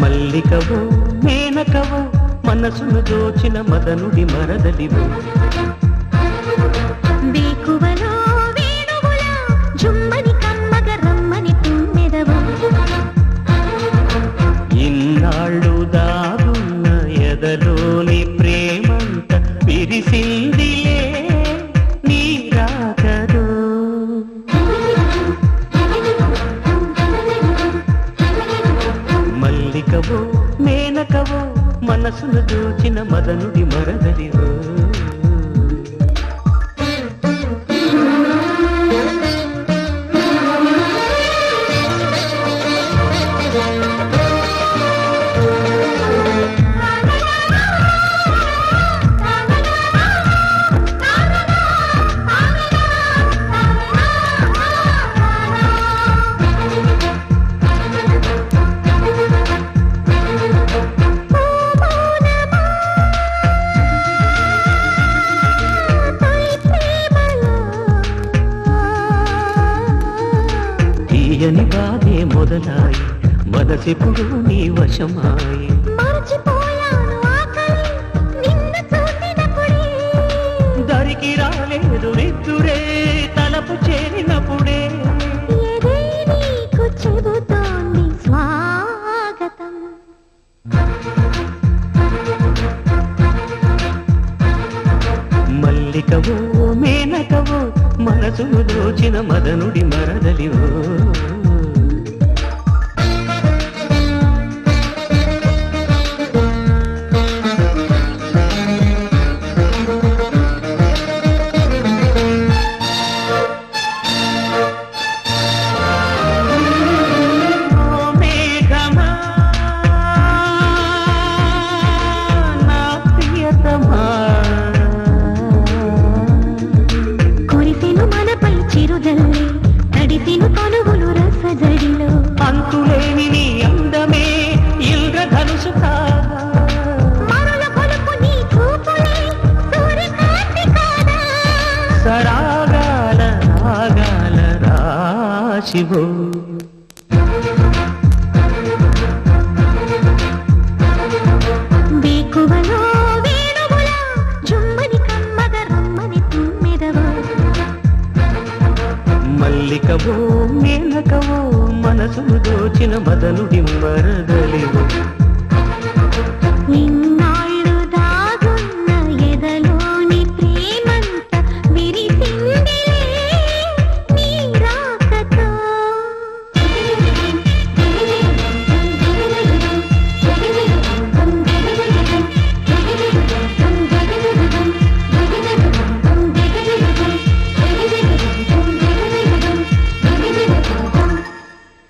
మల్లికవో మేనకవో మనసును దోచిన మదనుడి మరదలివో. ఇన్నాళ్ళు దాగున్న ఎదలోని ప్రేమంత విరిసిందిలే నీ రాకదో మల్లికవో మేనకవో మనసును దూచిన మదనుడి మరదలివో తీయని బాధే మొదలాయి. మనసిప్పుడు నీ వశమాయి. దరికి రాలేదు తలపు చేరినప్పుడే. చెబుతోంది స్వాగతం. మల్లికవో మనసును దోచిన మదనుడి మరదలివో రాశివో వేకువలో వేణువులా జుమ్మని కమ్మగ రమ్మని తుమ్మెదవో. మల్లికవో మేనకవో మనసును దోచిన మదనుడి మరదలివో